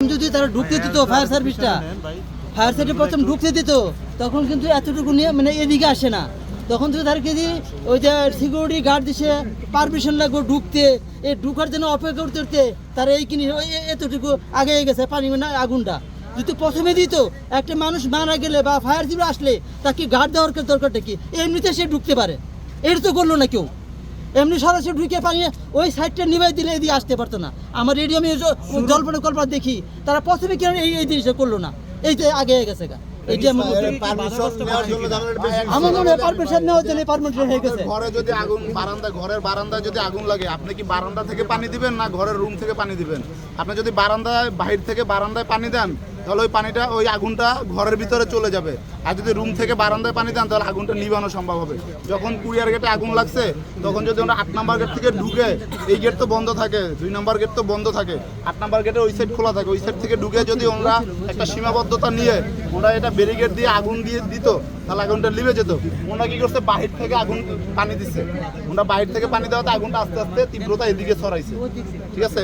যদি তারা ঢুকতে দিত ফায়ার সার্ভিসটা ফায়ার সার্ভিস প্রথম ঢুকতে দিত তখন কিন্তু এতটুকু নিয়ে মানে এদিকে আসে না। তখন যদি তার যদি ওই যে সিকিউরিটি গার্ড দিছে পারমিশন লাগবে ঢুকতে। এই ঢুকার জন্য অপেক্ষা করতে করতে তারা এই কিনে এতটুকু আগে গেছে পানি না আগুনটা। যদি প্রথমে দিত একটা মানুষ মারা গেলে বা ফায়ার সার্ভিস আসলে তাকে গার্ড দেওয়ার দরকারটা কি? এমনিতে সে ঢুকতে পারে। এটা তো করল না কেউ। এমনি সরাসরি ঢুকে পানি ওই সাইডটা নিভাই দিলে এদিকে আসতে পারতো না। আমার রেডিও আমি জল্পনা কল্পনা দেখি তারা প্রথমে কেন এই এই জিনিসটা করল না। এই যে আগে গেছে গা। আমার পারমিশন নেওয়ার জন্য ঝামেলাটা বেশি আমার মনে হয় পারমিশন নেওয়ার জন্য পারমিশন হয়ে গেছে। ঘরে যদি আগুন বারান্দা ঘরের বারান্দায় যদি আগুন লাগে আপনি কি বারান্দা থেকে পানি দিবেন না ঘরের রুম থেকে পানি দিবেন? আপনি যদি বারান্দায় বাহির থেকে বারান্দায় পানি দেন তাহলে ওই পানিটা, ওই আগুনটা ঘরের ভিতরে চলে যাবে। আর যদি রুম থেকে বারান্দায় পানি দেন, তাহলে আগুনটা নিবানো সম্ভব হবে। যখন কুরিয়ার গেটে আগুন লাগছে, তখন যদি আমরা আট নাম্বার গেট থেকে ঢুকে, এই গেট তো বন্ধ থাকে, দুই নাম্বার গেট তো বন্ধ থাকে, আট নাম্বার গেটে ওই সাইড খোলা থাকে, ওই সাইড থেকে ঢুকে যদি ওরা একটা সীমাবদ্ধতা নিয়ে ওরা এটা ব্যারিকেড দিয়ে আগুন দিয়ে দিত, তাহলে আগুনটা লিভে যেত। ওরা কি করছে, বাহির থেকে আগুন পানি দিচ্ছে। ওরা বাহির থেকে পানি দেওয়াতে আগুনটা আস্তে আস্তে তীব্রতা এদিকে ছড়াইছে। ঠিক আছে?